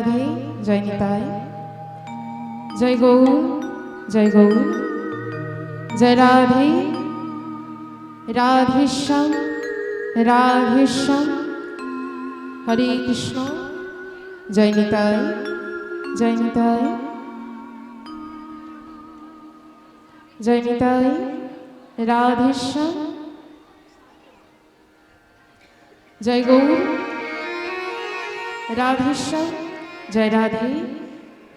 রাধে জয় নিতাই জয় গৌ জয় গৌ জয় রাধে, রাধেশ্যাম রাধেশ্যাম। হরে কৃষ্ণ জয় নিতাই জয় নিতাই জয় নিতাই রাধেশ্যাম। জয় গৌর, রাধেশ্যাম। জয় রাধে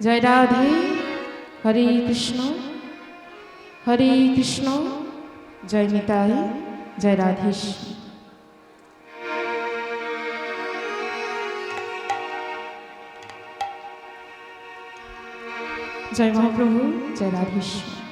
জয় রাধে। হরে কৃষ্ণ হরে কৃষ্ণ। জয় নিতাই, জয় রাধেশ। জয় মহাপ্রভু, জয় রাধেশ্বর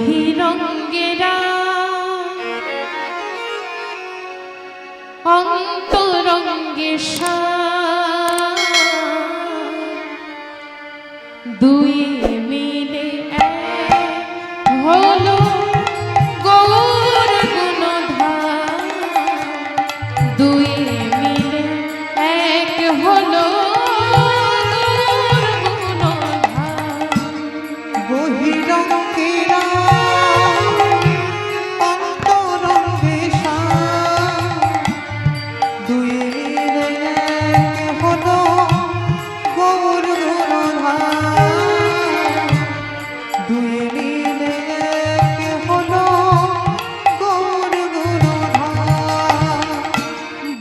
অভিরঙ্গেরা অন্তরঙ্গে দুই মিলে হলো গৌর গুণধা দুই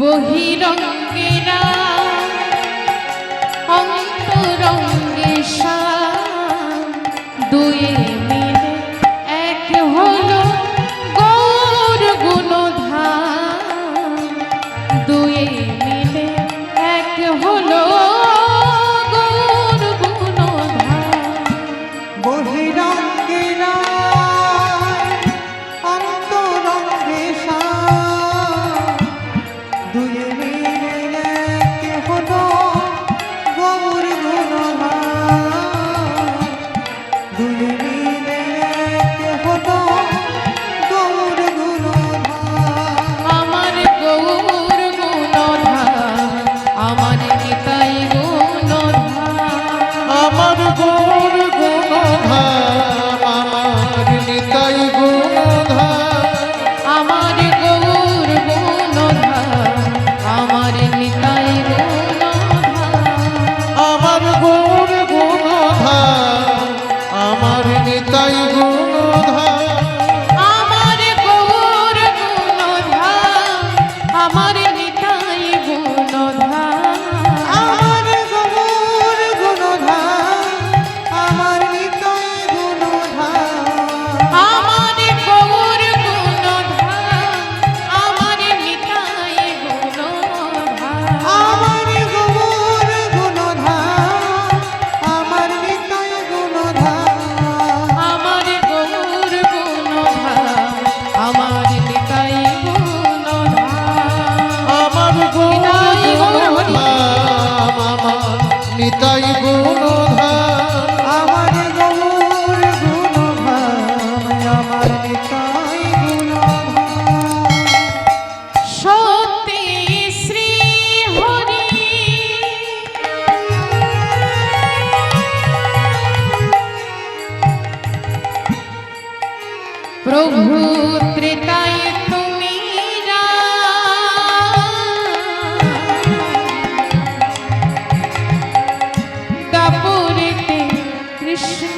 বহিরঙ্গেরা অন্তরঙ্গে সা দুয়ে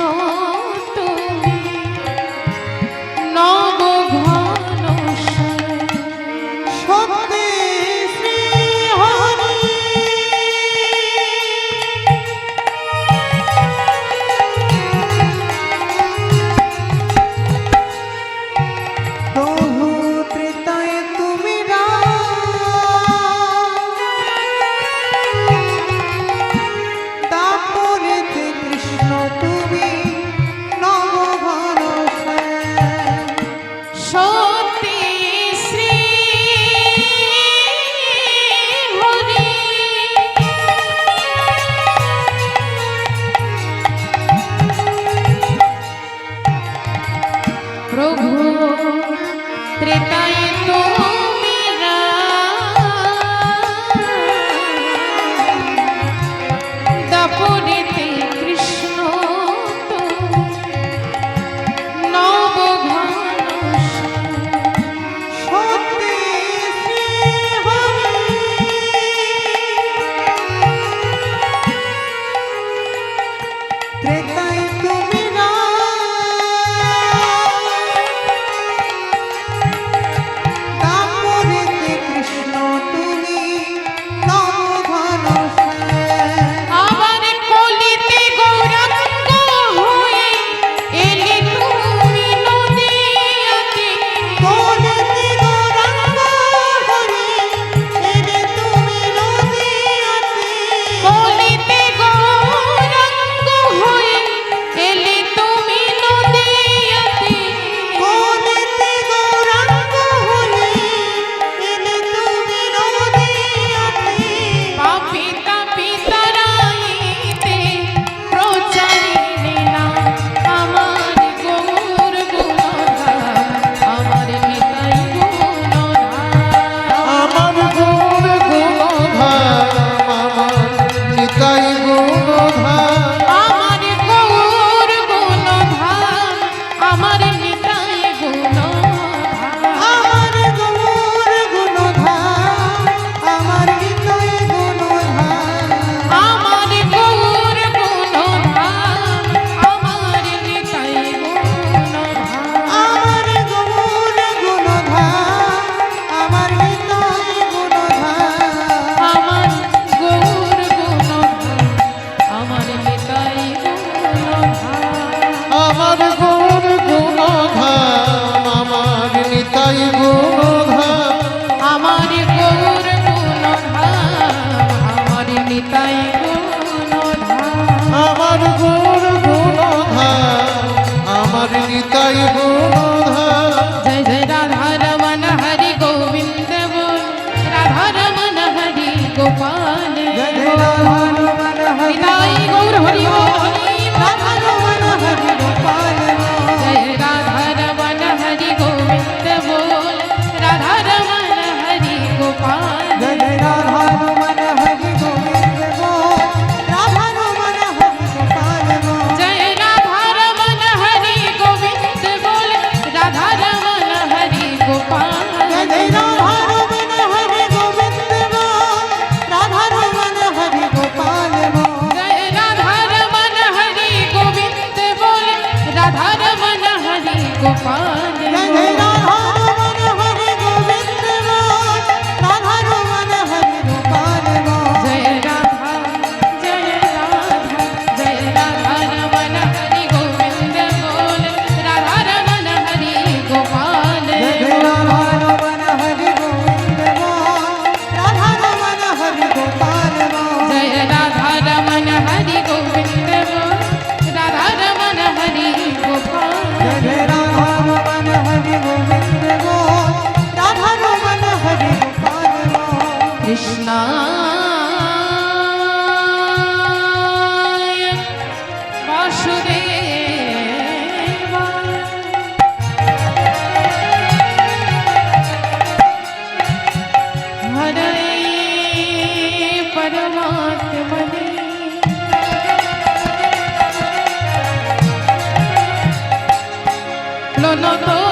好 আমার গুণ গুণধাম আমার নিতাই গুণধাম নত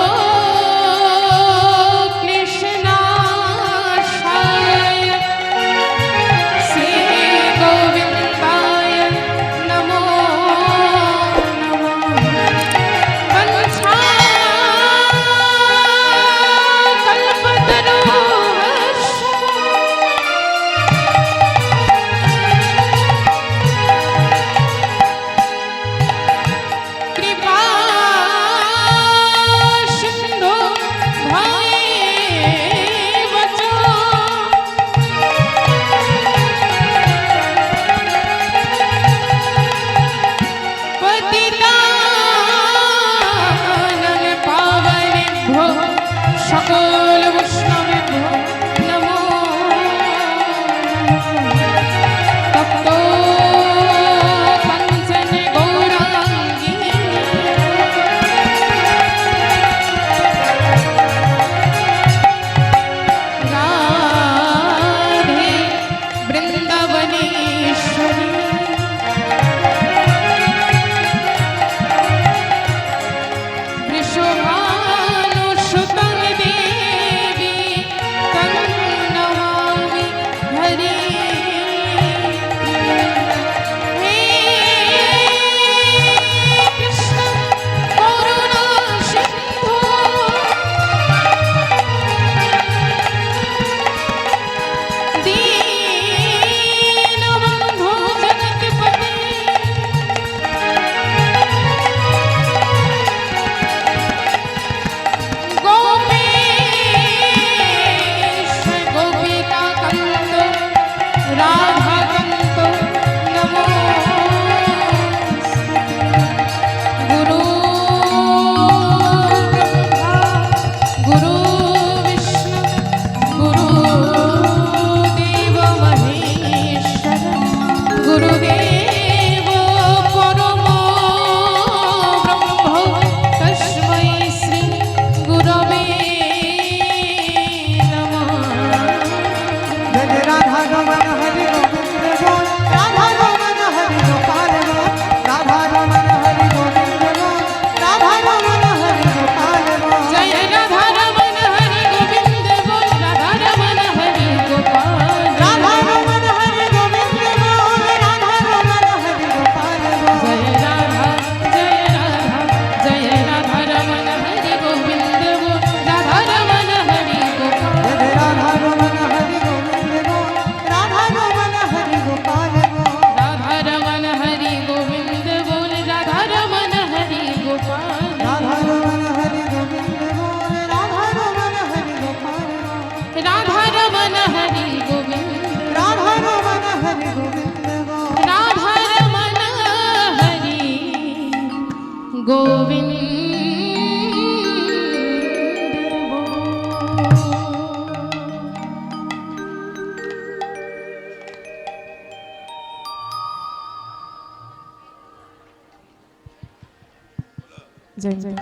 জয় জয়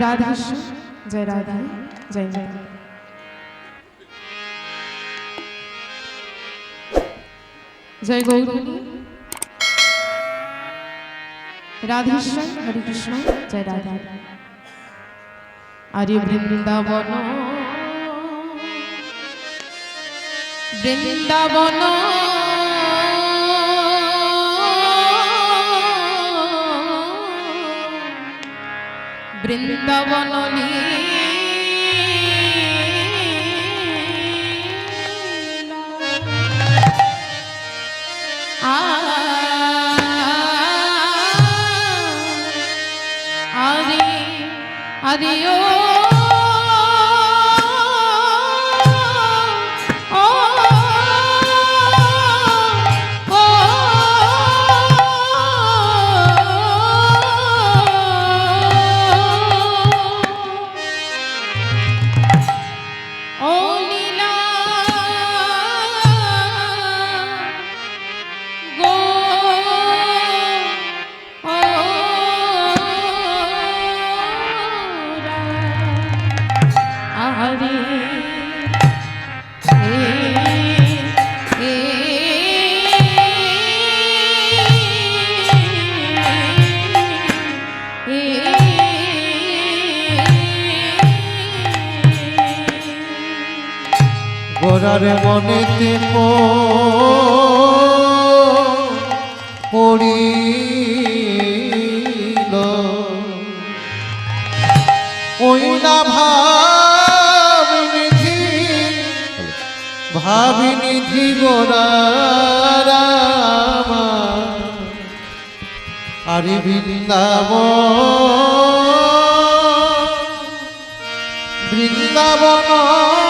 রাধা জয় রাধা জয় জয় জয় গৌরী রাধেশ্যাম হরে কৃষ্ণ জয় রাধা আরে বৃন্দাবন বৃন্দাবন বৃন্দাবন আরে এ গোরার মনেতে পড়িল। ওইলা ভাবিনিধি ভাবিনিধি গোরার আরে বৃন্দাব বৃন্দাবন